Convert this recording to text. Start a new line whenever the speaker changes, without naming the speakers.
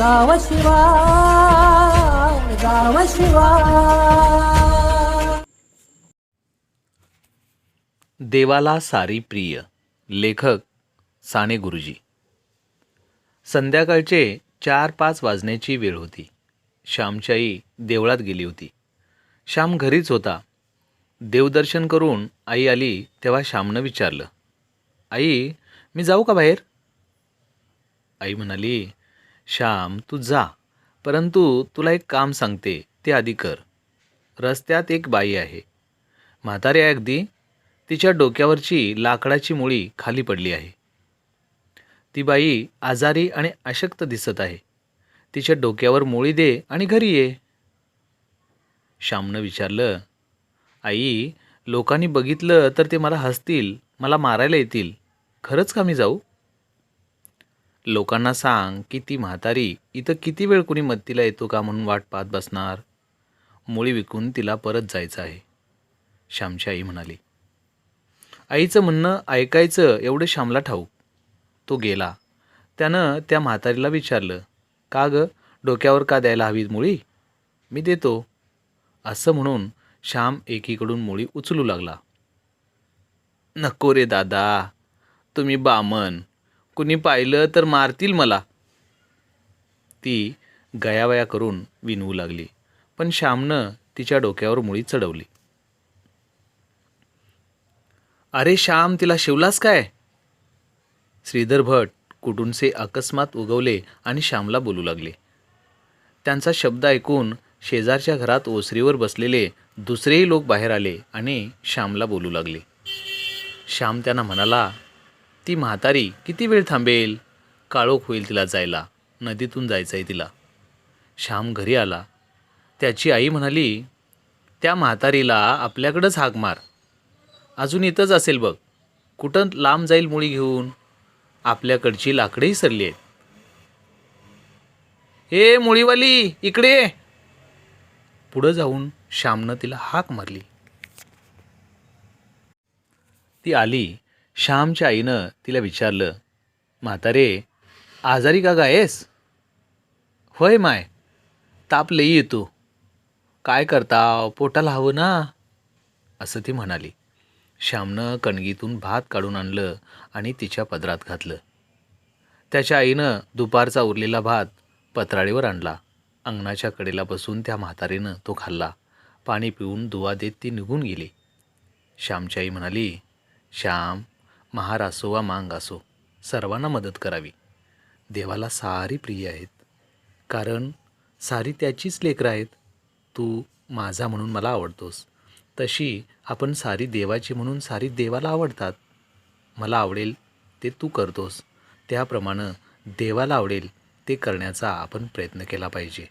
गाव गाव
देवाला सारी प्रिय लेखक साने गुरुजी संध्याकाळचे चार पाच वाजण्याची वेळ होती श्यामची आई देवळात गेली होती श्याम घरीच होता देवदर्शन करून आई आली तेव्हा श्यामनं विचारलं आई मी जाऊ का बाहेर आई म्हणाली श्याम तू जा परंतु तुला एक काम सांगते ते आधी कर रस्त्यात एक बाई आहे म्हातारी आहे अगदी तिच्या डोक्यावरची लाकडाची मुळी खाली पडली आहे ती बाई आजारी आणि अशक्त दिसत आहे तिच्या डोक्यावर मुळी दे आणि घरी ये श्यामनं विचारलं आई लोकांनी बघितलं तर ते मला हसतील मला मारायला येतील खरंच का मी जाऊ लोकांना सांग की ती म्हातारी इथं किती वेळ कुणी मत्तीला येतो का म्हणून वाट पाहत बसणार मुळी विकून तिला परत जायचं आहे श्यामची आई म्हणाली आईचं म्हणणं ऐकायचं एवढं श्यामला ठाऊक तो गेला त्यानं त्या म्हातारीला विचारलं का गं डोक्यावर का द्यायला हवी मुळी मी देतो असं म्हणून श्याम एकीकडून मुळी उचलू लागला नको रे दादा तुम्ही बामन कुणी पाहिलं तर मारतील मला ती गयावया करून विनवू लागली पण श्यामनं तिच्या डोक्यावर मुळी चढवली अरे श्याम तिला शिवलास काय श्रीधर भट कुटुंबसे अकस्मात उगवले आणि श्यामला बोलू लागले त्यांचा शब्द ऐकून शेजारच्या घरात ओसरीवर बसलेले दुसरेही लोक बाहेर आले आणि श्यामला बोलू लागले श्याम त्यांना म्हणाला ती म्हातारी किती वेळ थांबेल काळोख होईल तिला जायला नदीतून जायचं आहे तिला श्याम घरी आला त्याची आई म्हणाली त्या म्हातारीला आपल्याकडंच हाक मार अजून इथंच असेल बघ कुठं लांब जाईल मुळी घेऊन आपल्याकडची लाकडंही सरली आहेत हे मुळीवाली इकडे पुढं जाऊन श्यामनं तिला हाक मारली ती आली श्यामच्या आईनं तिला विचारलं म्हातारे आजारी का गायस होय माय ताप लई येतो काय करता पोटाला हवं ना असं ती म्हणाली श्यामनं कणगीतून भात काढून आणलं आणि तिच्या पदरात घातलं त्याच्या आईनं दुपारचा उरलेला भात पत्राळीवर आणला अंगणाच्या कडेला बसून त्या म्हातारीनं तो खाल्ला पाणी पिऊन दुवा देत ती निघून गेली श्यामची आई म्हणाली श्याम महार असो वा मांग असो सर्वांना मदत करावी देवाला सारी प्रिय आहेत कारण सारी त्याचीच लेकरं आहेत तू माझा म्हणून मला आवडतोस तशी आपण सारी देवाची म्हणून सारी देवाला आवडतात मला आवडेल ते तू करतोस त्याप्रमाणे देवाला आवडेल ते करण्याचा आपण प्रयत्न केला पाहिजे